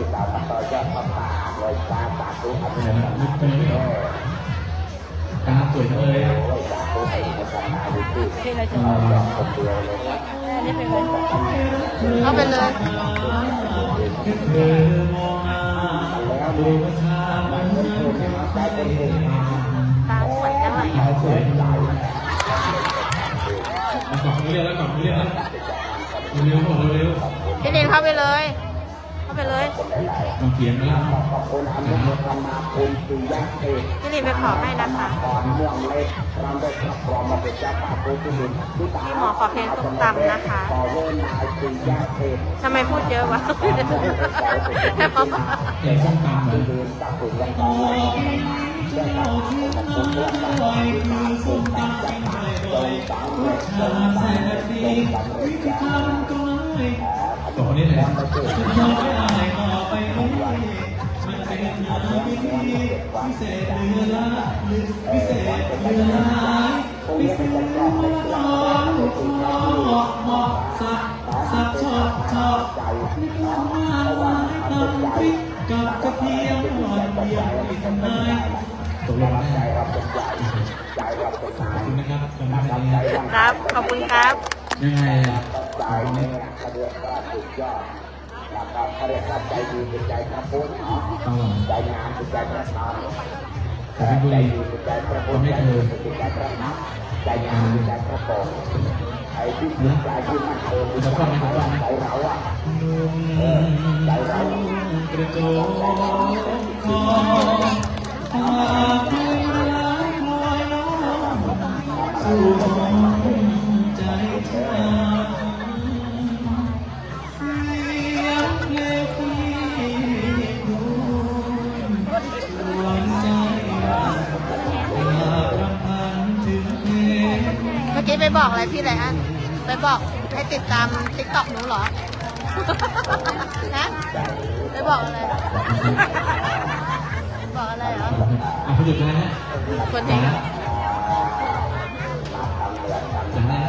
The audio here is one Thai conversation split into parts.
ติดต่อมาต่อยอดพระป่าเลยสาสาธุอนุโมทนาลึกไปไม่ออกตาสวยจังเลยอะโอ้ยสาธุอนุโมทนาอยู่ที่เลงอะไรจะเอ่อคนเดียวเลยนะอันนี้เลงอะไรเอาไปเลยแค่เธอมองหน้าดูว่าชามันน่าจะได้เป็นเองตาสวยจังเลยตาสวยจังเลยเอากล่องเรียกแล้วกล่องเรียกแล้วเร็วๆเร็วพี่ลินเข้าไปเลย เข้าไปเลยๆมาเขียนแล้วขอบคุณอนุโมทนาคุณปิยะเอกพี่ลินไปขอให้นะคะก่อนม่วงเล็กรำด้วยพระพรหมเป็นเจ้าป่าภูมิลินที่ตาพี่หมอขอเพลงส้มตำนะคะขอเล่นนายปิยะเอกทำไมพูดเยอะวะแกงส้มตำเหรอเดินตะกุยยังต้องเรื่องการขอบคุณเรื่องการที่ตาสุขตาจักรจงสามเด็กจงสามเด็กจงสามเด็กจงสามเด็กสองคนนี้เลย พิธีพิเศษเหลือละพิเศษเหลือหลายพิเศษเหลือน้องเหมาะเหมาะสักสักชอบชอบไม่ต้องมากมายตำพริกกับกระเทียมหน่อยเดียวอีกนายตกลงใจได้เราเป็นใหญ่ใจเราเป็นนายขอบคุณนะครับขอบคุณนะครับครับ ขอบคุณครับยังไง แล้วก็เขาเรียกว่าใจดีเป็นใจพระพุทธเนาะใจงามเป็นใจพระธรรมใจดีเป็นใจพระพุทธใจดีเป็นใจพระธรรมใจงามเป็นใจพระสงฆ์ไอ้ที่จิตใจที่มันโตเป็นใจเราอะนุ่มกระโจ บอกอะไรพี่ไรอันไปบอกให้ติดตามติ๊กต็อกหนูเหรอนะไปบอกอะไร บอกอะไรเหรออะผู้จัดการนะคนนี้จ๋าจ๋านะ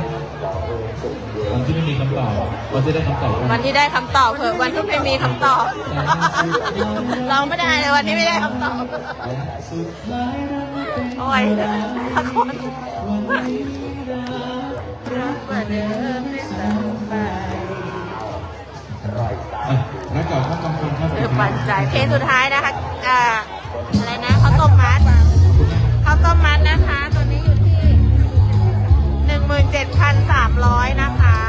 วันที่ไม่มีคำตอบวันที่ได้คำตอบวันที่ได้คำตอบเผื่อวันที่ไม่มีคำตอบ เราไม่ได้เลยวันนี้ไม่ได้คำตอบสุดท้ายรักเป็นโอ้ยทุกคน วันนี้ รักกว่าเดิมไม่ซ้ำไปอะรักเก่าข้ามกำฟังครับเออปันใจเพลงสุดท้ายนะคะอ่าอะไรนะข้าวต้มมัดข้าวต้มมัดนะคะ ตัวนี้อยู่ที่หนึ่งหมื่นเจ็ดพันสามร้อยนะคะ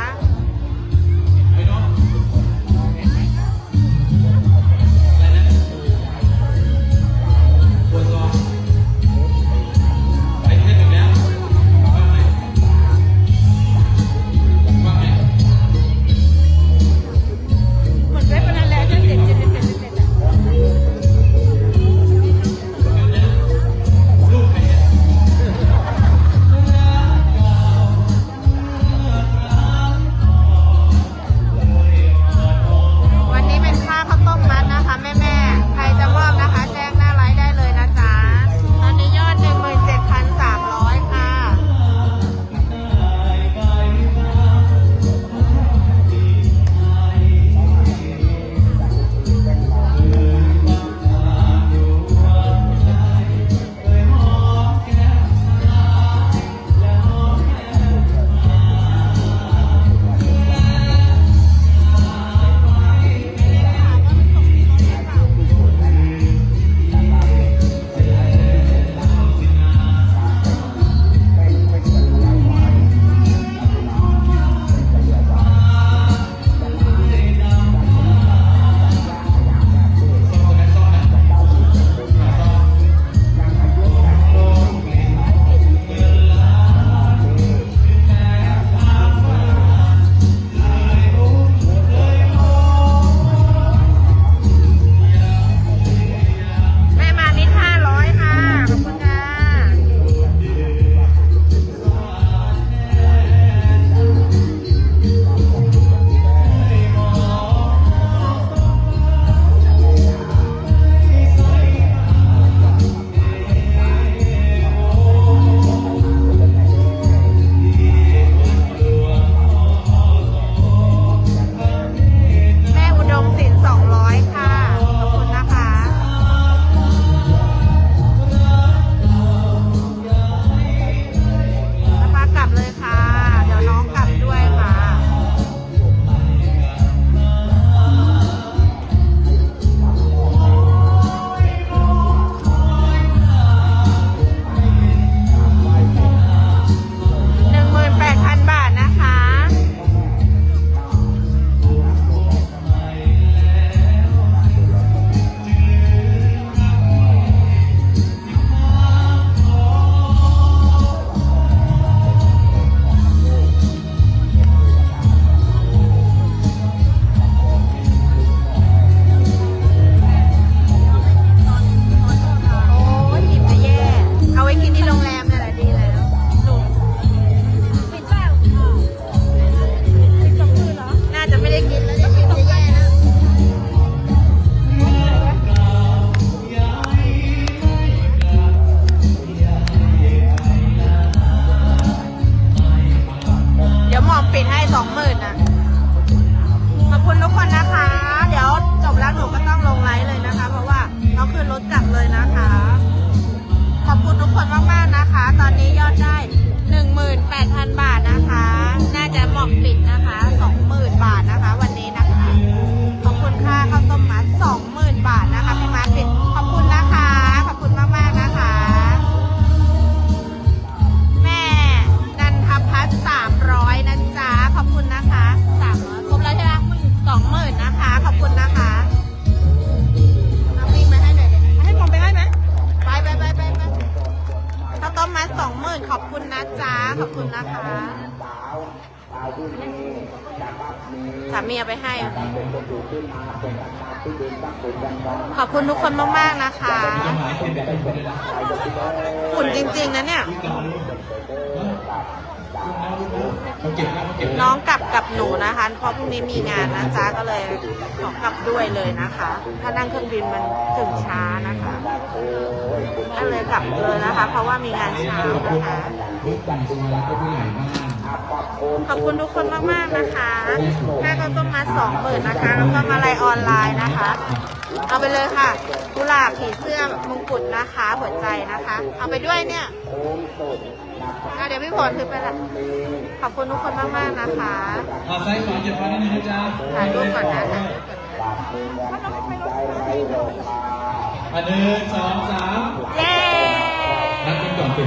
ปิดให้สองหมื่นนะขอบคุณทุกคนนะคะ เดี๋ยวจบแล้วหนูก็ต้องลงไลฟ์เลยนะคะ เพราะว่าเราคือรถกลับเลยนะคะ ขอบคุณทุกคนมากๆนะคะ ตอนนี้ยอดได้หนึ่งหมื่นแปดพันบาทนะ นะคะสามีเอาไปให้ ขอบคุณทุกคนมากๆนะคะฝุ่นจริงๆนะเนี่ย น้องกลับกับหนูนะคะ เพราะพรุ่งนี้มีงานนะจ๊ะก็เลยขอกลับด้วยเลยนะคะ ถ้านั่งเครื่องบินมันถึงช้านะคะก็เลยกลับเลยนะคะ เพราะว่ามีงานเช้านะคะ ผู้ใหญ่ตัวแล้วก็ผู้ใหญ่บ้านขอบคุณทุกคนมากๆนะคะค่าข้าวต้มมัดสองหมื่นนะคะ แล้วก็มาลายออนไลน์นะคะ เอาไปเลยค่ะ กุหลาบผีเสื้อมงกุฎนะคะหัวใจนะคะ เอาไปด้วยเนี่ยอะเดี๋ยวพี่พรถือไปละขอบคุณทุกคนมากๆนะคะอ่าซ้ายขวาเก็บไว้นิดนึงนะจ๊ะถ่ายรูปก่อนนะถ่ายรูปก่อนนะอะหนึ่งสองสามเย้นับกันก่อนสิ